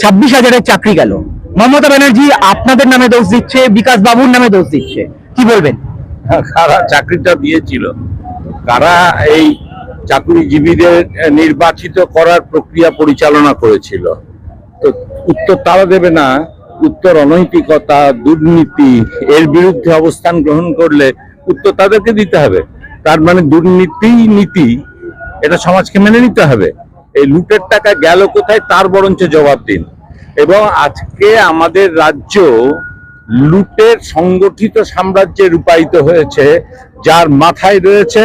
ছাব্বিশ হাজারের চাকরি গেল। মমতা ব্যানার্জি আপনাদের নামে দোষ দিচ্ছে, বিকাশ বাবুর নামে দোষ দিচ্ছে। কি বলবেন? কারা চাকরিটা দিয়েছিল? কারা এই চাকরিজীবীদের নির্বাচিত করার প্রক্রিয়া পরিচালনা করেছিল? তো উত্তর তারা দেবে না। উত্তর অনৈতিকতা, দুর্নীতি, এর বিরুদ্ধে অবস্থান গ্রহণ করলে উত্তর তাদেরকে দিতে হবে। তার মানে দুর্নীতি নীতি, এটা সমাজকে মেনে নিতে হবে। এই লুটের টাকা গেল কোথায় তার বরঞ্চ জবাব দিন। এবং আজকে আমাদের রাজ্য লুটের সংগঠিত সাম্রাজ্যে রূপায়িত হয়েছে, যার মাথায় রয়েছে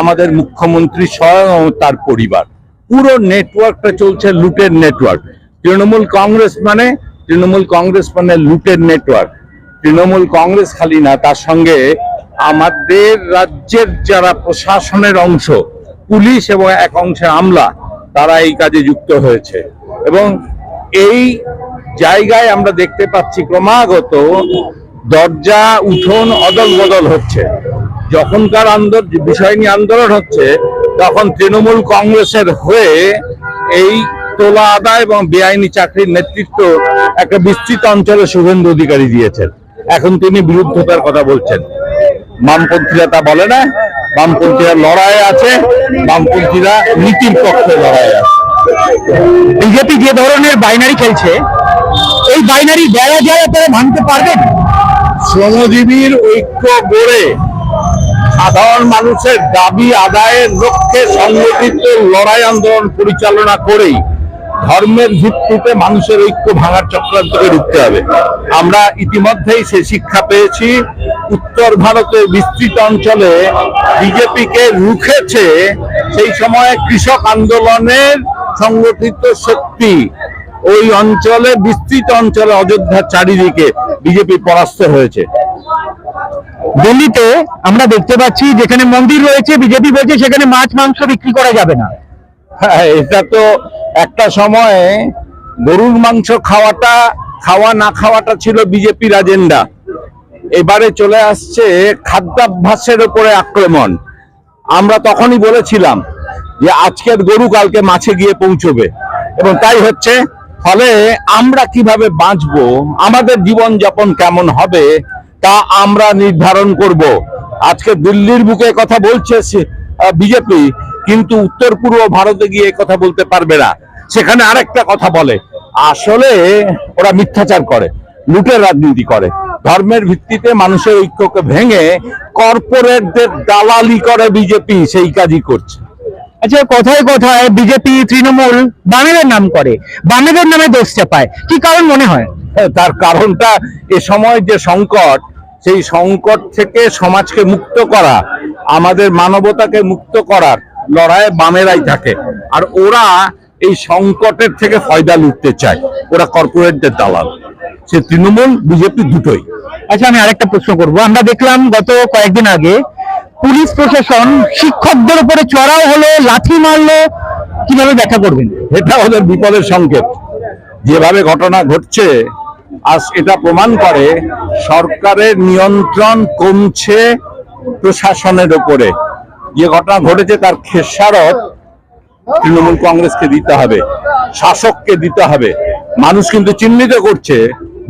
আমাদের মুখ্যমন্ত্রী স্বয়ং তার পরিবার। পুরো নেটওয়ার্কটা চলছে লুটের নেটওয়ার্ক। তৃণমূল কংগ্রেস মানে তৃণমূল কংগ্রেস মানে লুটের নেটওয়ার্ক। তৃণমূল কংগ্রেস খালি না, তার সঙ্গে আমাদের রাজ্যের যারা প্রশাসনের অংশ, পুলিশ এবং এক অংশে আমলা তারা এই কাজে যুক্ত হয়েছে। এবং এই জায়গায় আমরা দেখতে পাচ্ছি ক্রমাগত দরজা, উঠোন অদল বদল হচ্ছে। যখনকার আন্দোলন বিষয় নিয়ে আন্দোলন হচ্ছে, তখন তৃণমূল কংগ্রেসের হয়ে এই তোলা আদায় এবং বেআইনি চাকরির নেতৃত্ব একটা বিস্তৃত অঞ্চলে শুভেন্দু অধিকারী দিয়েছেন। এখন তিনি বিরুদ্ধতার কথা বলছেন। বামপন্থীরা তা বলে না। বামপন্থীরা লড়াই আছে, বামপন্থীরা নীতির পক্ষে লড়াই আছে। বিজেপি যে ধরনের বাইনারি খেলছে, এই বাইনারি বেড়া যায় আপনারা ভাঙতে পারবেন শ্রমজীবীর ঐক্য গড়ে সাধারণ মানুষের দাবি আদায়ের লক্ষ্যে সংগঠিত লড়াই আন্দোলন পরিচালনা করেই ধর্মের ভিত্তিতে মানুষের ঐক্য ভাঙার চক্রান্তকে রুখতে হবে। আমরা ইতিমধ্যেই সে শিক্ষা পেয়েছি উত্তর ভারতের বিস্তৃত অঞ্চলে বিজেপিকে রুখেছে সেই সময় কৃষক আন্দোলনের সংগঠিত শক্তি। ওই অঞ্চলে বিস্তৃত অঞ্চলে অযোধ্যার চারিদিকে বিজেপি পরাস্ত হয়েছে। দিল্লিতে আমরা দেখতে পাচ্ছি যেখানে মন্দির রয়েছে বিজেপি বলছে সেখানে মাছ মাংস বিক্রি করা যাবে না। হ্যাঁ, এটা তো একটা সময়ে গরুর মাংস খাওয়াটা, খাওয়া না খাওয়াটা ছিল বিজেপির এজেন্ডা এবারে চলে আসছে খাদ্যাভ্যাসের উপরে আক্রমণ। আমরা তখনই বলেছিলাম যে আজকের গরু কালকে মাছে গিয়ে পৌঁছবে। এবং তাই হচ্ছে, ফলে আমরা কীভাবে বাঁচবো, আমাদের জীবন যাপন কেমন হবে, তা আমরা নির্ধারণ করব। আজকে দিল্লির বুকে কথা বলছে বিজেপি, কিন্তু উত্তর পূর্ব ভারতে গিয়ে কথা বলতে পারবে না। সেখানে আরেকটা কথা বলে আসলে ওরা মিথ্যাচার করে লুটের রাজনীতি করে। ধর্মের ভিত্তিতে মানুষের ঐক্যকে ভেঙে কর্পোরেটদের দালালি করে বিজেপি সেই কাজই করছে। আচ্ছা কথায় কথায় বিজেপি তৃণমূল বামেদের নাম করে বামেদের নামে দোষ চাপায় কি কারণ মনে হয়? তার কারণটা এ সময় যে সংকট সেই সংকট থেকে সমাজকে মুক্ত করা আমাদের মানবতাকে মুক্ত করার লড়াইয়ে বামেরাই থাকে। আর ওরা এই সংকটের থেকে ফয়দা লুটতে চায়। ওরা কর্পোরেটদের দালাল। সে তৃণমূল বিজেপি দুটোই। আচ্ছা আমি আরেকটা প্রশ্ন করব। আমরা দেখলাম গত কয়েকদিন আগে পুলিশ প্রশাসন শিক্ষকদের উপরে চড়াও হলো লাথি মারলো। কীভাবে ব্যাখ্যা করবেন? এটা ওদের বিপদের সংকেত। যেভাবে ঘটনা ঘটছে আজ এটা প্রমাণ করে সরকারের নিয়ন্ত্রণ কমছে প্রশাসনের উপরে। যে ঘটনা ঘটেছে তার খেসারত তৃণমূল কংগ্রেসকে দিতে হবে, শাসককে দিতে হবে। মানুষ কিন্তু চিহ্নিত করছে,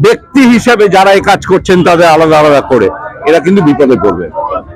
ব্যক্তি হিসাবে যারা এই কাজ করছেন তাদের আলাদা আলাদা করে। এরা কিন্তু বিপদে পড়বে।